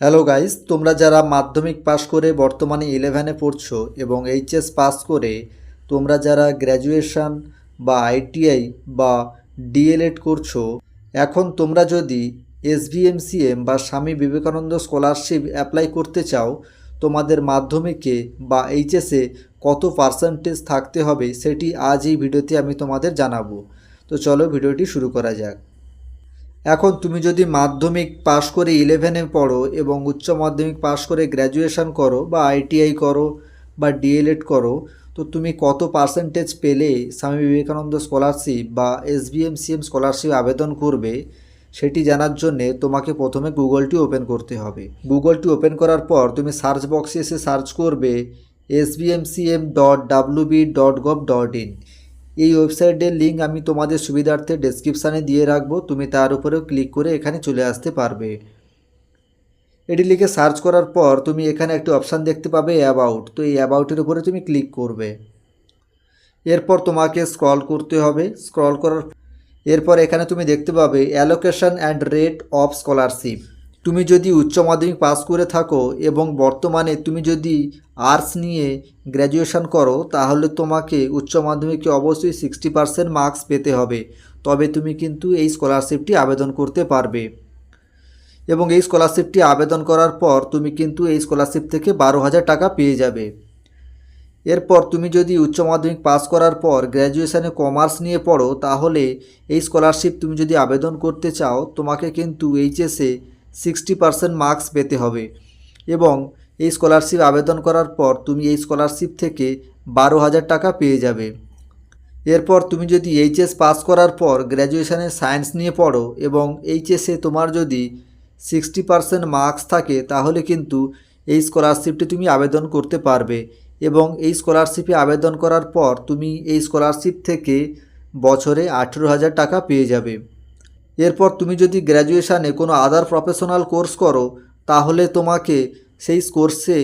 Hello guys তোমরা যারা মাধ্যমিক পাশ করে বর্তমানে ইলেভেনে পড়ছো এবং এইচএস পাস করে, তোমরা যারা গ্র্যাজুয়েশন বা আইটিআই বা ডিএলএড করছ, এখন তোমরা যদি এসভিএমসিএম বা স্বামী বিবেকানন্দ স্কলারশিপ অ্যাপ্লাই করতে চাও, তোমাদের মাধ্যমিকে বা এইচএসে কত পার্সেন্টেজ থাকতে হবে সেটি আজ এই ভিডিওতে আমি তোমাদের জানাব। তো চলো ভিডিওটি শুরু করা যাক। এখন তুমি যদি মাধ্যমিক পাশ করে ইলেভেনে পড়ো এবং উচ্চ মাধ্যমিক পাশ করে গ্র্যাজুয়েশন করো বা আইটিআই করো বা ডিএলএড করো, তো তুমি কত পার্সেন্টেজ পেলে স্বামী বিবেকানন্দ স্কলারশিপ বা এসবিএমসিএম স্কলারশিপ আবেদন করবে সেটি জানার জন্যে তোমাকে প্রথমে গুগলটি ওপেন করতে হবে। গুগলটি ওপেন করার পর তুমি সার্চ বক্সে এসে সার্চ করবে SBMCM dot WB dot gov dot in এই ওয়েবসাইটের লিঙ্ক আমি তোমাদের সুবিধার্থে ডেসক্রিপশানে দিয়ে রাখব। তুমি তার উপরেও ক্লিক করে এখানে চলে আসতে পারবে। এটি লিখে সার্চ করার পর তুমি এখানে একটি অপশান দেখতে পাবে অ্যাবাউট তো এই অ্যাবাউটের উপরে তুমি ক্লিক করবে। এরপর তোমাকে স্ক্রল করতে হবে। স্ক্রল করার এরপর এখানে তুমি দেখতে পাবে allocation and rate of scholarship তুমি যদি উচ্চ মাধ্যমিক পাস করে থাকো এবং বর্তমানে তুমি যদি আর্টস নিয়ে গ্র্যাজুয়েশন করো, তাহলে তোমাকে উচ্চ মাধ্যমিকে অবশ্যই সিক্সটি পার্সেন্ট মার্কস পেতে হবে। তবে তুমি কিন্তু এই স্কলারশিপটি আবেদন করতে পারবে। এবং এই স্কলারশিপটি আবেদন করার পর তুমি কিন্তু এই স্কলারশিপ থেকে বারো হাজার টাকা পেয়ে যাবে। এরপর তুমি যদি উচ্চ মাধ্যমিক পাস করার পর গ্র্যাজুয়েশানে কমার্স নিয়ে পড়ো, তাহলে এই স্কলারশিপ তুমি যদি আবেদন করতে চাও, তোমাকে কিন্তু এইচএসে সিক্সটি পার্সেন্ট মার্কস পেতে হবে। এবং এই স্কলারশিপ আবেদন করার পর তুমি এই স্কলারশিপ থেকে বারো হাজার টাকা পেয়ে যাবে। এরপর তুমি যদি এইচএস পাস করার পর গ্র্যাজুয়েশানে সায়েন্স নিয়ে পড়ো এবং এইচএসে তোমার যদি সিক্সটি পার্সেন্ট মার্কস থাকে, তাহলে কিন্তু এই স্কলারশিপটি তুমি আবেদন করতে পারবে। এবং এই স্কলারশিপে আবেদন করার পর তুমি এই স্কলারশিপ থেকে বছরে আঠেরো হাজার টাকা পেয়ে যাবে। এরপর তুমি যদি গ্র্যাজুয়েশানে কোনো আদার প্রফেশনাল কোর্স করো, তাহলে তোমাকে সেই কোর্সে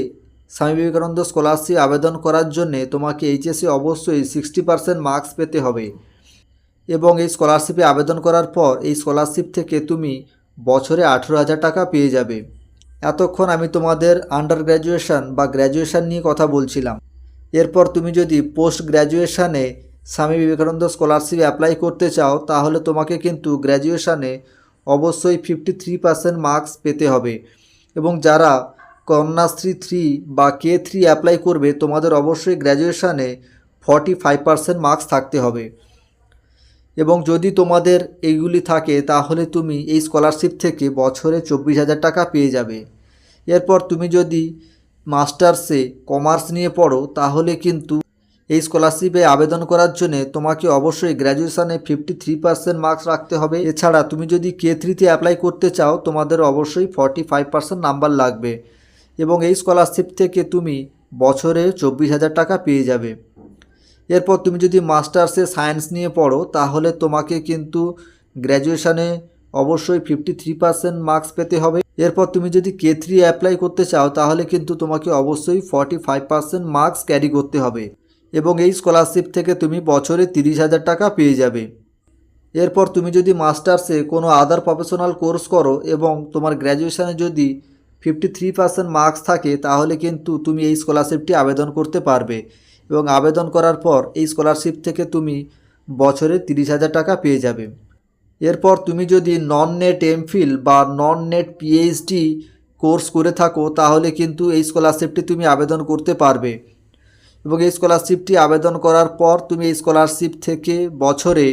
স্বামী বিবেকানন্দ স্কলারশিপ আবেদন করার জন্যে তোমাকে এইচএসে অবশ্যই সিক্সটি পার্সেন্ট মার্কস পেতে হবে। এবং এই স্কলারশিপে আবেদন করার পর এই স্কলারশিপ থেকে তুমি বছরে আঠেরো হাজার টাকা পেয়ে যাবে। এতক্ষণ আমি তোমাদের আন্ডার গ্র্যাজুয়েশন বা গ্র্যাজুয়েশান নিয়ে কথা বলছিলাম। এরপর তুমি যদি পোস্ট গ্র্যাজুয়েশানে স্বামী বিবেকানন্দ স্কলারশিপ অ্যাপ্লাই করতে চাও, তাহলে তোমাকে কিন্তু গ্র্যাজুয়েশানে অবশ্যই ফিফটি থ্রি পার্সেন্ট মার্কস পেতে হবে। এবং যারা কন্যাশ্রী থ্রি বা কে থ্রি অ্যাপ্লাই করবে, তোমাদের অবশ্যই গ্র্যাজুয়েশানে ফর্টি ফাইভ পার্সেন্ট মার্কস থাকতে হবে। এবং যদি তোমাদের এইগুলি থাকে, তাহলে তুমি এই স্কলারশিপ থেকে বছরে চব্বিশ হাজার টাকা পেয়ে যাবে। এরপর তুমি যদি মাস্টার্সে কমার্স নিয়ে পড়ো, তাহলে কিন্তু এই স্কলারশিপে আবেদন করার জন্য তোমাকে অবশ্যই গ্র্যাজুয়েশানে ফিফটি থ্রি পার্সেন্ট মার্কস রাখতে হবে। এছাড়া তুমি যদি কে থ্রিতে অ্যাপ্লাই করতে চাও, তোমাদের অবশ্যই ফর্টি ফাইভ পার্সেন্ট নাম্বার লাগবে এবং এই স্কলারশিপ থেকে তুমি বছরে চব্বিশ হাজার টাকা পেয়ে যাবে। এরপর তুমি যদি মাস্টার্সে সায়েন্স নিয়ে পড়ো, তাহলে তোমাকে কিন্তু গ্র্যাজুয়েশানে অবশ্যই ফিফটি থ্রি পার্সেন্ট মার্কস পেতে হবে। এরপর তুমি যদি কে থ্রি অ্যাপ্লাই করতে চাও, তাহলে কিন্তু তোমাকে অবশ্যই forty five percent marks carry করতে হবে। এবং এই স্কলারশিপ থেকে তুমি বছরে তিরিশ হাজার টাকা পেয়ে যাবে। এরপর তুমি যদি মাস্টার্সে কোনো আদার প্রফেশনাল কোর্স করো এবং তোমার গ্র্যাজুয়েশানে যদি ফিফটি থ্রি পার্সেন্ট মার্কস থাকে, তাহলে কিন্তু তুমি এই স্কলারশিপটি আবেদন করতে পারবে। এবং আবেদন করার পর এই স্কলারশিপ থেকে তুমি বছরে তিরিশ হাজার টাকা পেয়ে যাবে। এরপর তুমি যদি নন নেট এমফিল বা নন নেট পিএইচডি কোর্স করে থাকো, তাহলে কিন্তু এই স্কলারশিপটি তুমি আবেদন করতে পারবে। এবং এই স্কলারশিপটি আবেদন করার পর তুমি এই স্কলারশিপ থেকে বছরে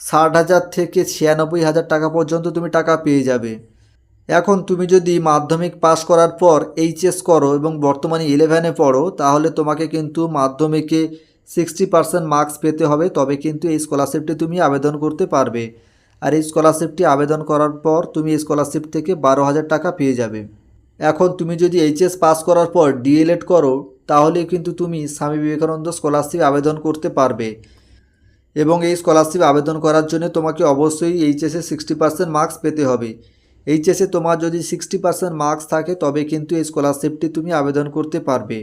ষাট হাজার থেকে ছিয়ানব্বই হাজার টাকা পর্যন্ত তুমি টাকা পেয়ে যাবে। এখন তুমি যদি মাধ্যমিক পাস করার পর এইচএস করো এবং বর্তমানে ইলেভেনে পড়ো, তাহলে তোমাকে কিন্তু মাধ্যমিকে সিক্সটি পার্সেন্ট মার্কস পেতে হবে, তবে কিন্তু এই স্কলারশিপটি তুমি আবেদন করতে পারবে। আর এই স্কলারশিপটি আবেদন করার পর তুমি এই স্কলারশিপ থেকে বারো হাজার টাকা পেয়ে যাবে। এখন তুমি যদি এইচএস পাস করার পর ডিএলএড করো তাহলে কিন্তু তুমি স্বামী বিবেকানন্দ স্কলারশিপ আবেদন করতে পারবে। এবং এই স্কলারশিপ আবেদন করার জন্য তোমাকে অবশ্যই এইচএসে সিক্সটি পার্সেন্ট মার্কস পেতে হবে। এইচএসে তোমার যদি সিক্সটি পার্সেন্ট মার্কস থাকে, তবে কিন্তু এই স্কলারশিপটি তুমি আবেদন করতে পারবে।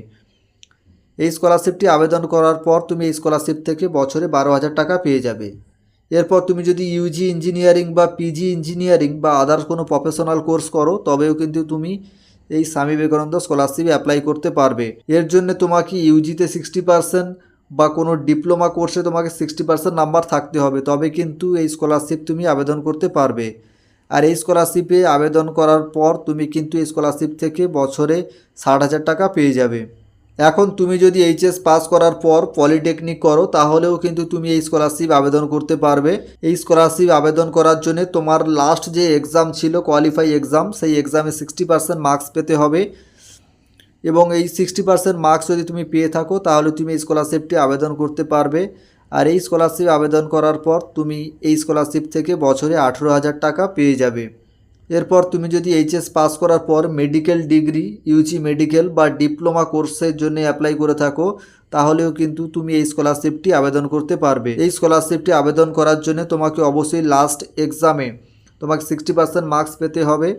এই স্কলারশিপটি আবেদন করার পর তুমি এই স্কলারশিপ থেকে বছরে বারো হাজার টাকা পেয়ে যাবে। এরপর তুমি যদি ইউজি ইঞ্জিনিয়ারিং বা পিজি ইঞ্জিনিয়ারিং বা আদার্স কোনো প্রফেশনাল কোর্স করো, তবেও কিন্তু তুমি এই স্বামী বিবেকানন্দ স্কলারশিপ অ্যাপ্লাই করতে পারবে। এর জন্য তোমাকে ইউজিতে সিক্সটি পার্সেন্ট বা কোনো ডিপ্লোমা কোর্সে তোমাকে সিক্সটি পার্সেন্ট নাম্বার থাকতে হবে। তবে কিন্তু এই স্কলারশিপ তুমি আবেদন করতে পারবে। আর এই স্কলারশিপে আবেদন করার পর তুমি কিন্তু এই স্কলারশিপ থেকে বছরে ষাট হাজার টাকা পেয়ে যাবে। এখন তুমি যদি এইচএস পাস করার পর পলিটেকনিক করো, তাহলেও কিন্তু তুমি এই স্কলারশিপ আবেদন করতে পারবে। এই স্কলারশিপ আবেদন করার জন্য তোমার লাস্ট যে এক্সাম ছিল কোয়ালিফাই এক্সাম সেই এক্সামে সিক্সটি পার্সেন্ট মার্কস পেতে হবে। এবং এই সিক্সটি পার্সেন্ট মার্কস যদি তুমি পেয়ে থাকো, তাহলে তুমি এই স্কলারশিপটি আবেদন করতে পারবে। আর এই স্কলারশিপ আবেদন করার পর তুমি এই স্কলারশিপ থেকে বছরে আঠেরো হাজার টাকা পেয়ে যাবে। এরপর তুমি যদি এইচএস পাস করার পর মেডিকেল ডিগ্রি ইউজি মেডিকেল বা ডিপ্লোমা কোর্সের জন্য অ্যাপ্লাই করে থাকো, তাহলেও কিন্তু তুমি এই স্কলারশিপটি আবেদন করতে পারবে। এই স্কলারশিপটি আবেদন করার জন্য তোমাকে অবশ্যই লাস্ট এক্সামে তোমাকে সিক্সটি পার্সেন্ট মার্কস পেতে হবে,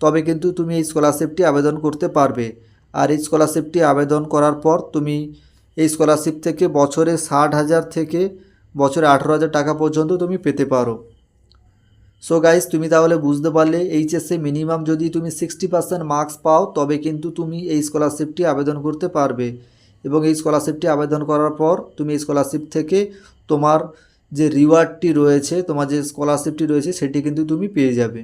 তবে কিন্তু তুমি এই স্কলারশিপটি আবেদন করতে পারবে। আর এই স্কলারশিপটি আবেদন করার পর তুমি এই স্কলারশিপ থেকে বছরে ষাট হাজার থেকে বছরে আঠেরো হাজার টাকা পর্যন্ত তুমি পেতে পারো। সো গাইজ তুমি তাহলে বুঝতে পারলে এইচএসে মিনিমাম যদি তুমি সিক্সটি পার্সেন্ট মার্কস পাও, তবে কিন্তু তুমি এই স্কলারশিপটি আবেদন করতে পারবে। এবং এই স্কলারশিপটি আবেদন করার পর তুমি এই স্কলারশিপ থেকে তোমার যে রিওয়ার্ডটি রয়েছে, তোমার যে স্কলারশিপটি রয়েছে, সেটি কিন্তু তুমি পেয়ে যাবে।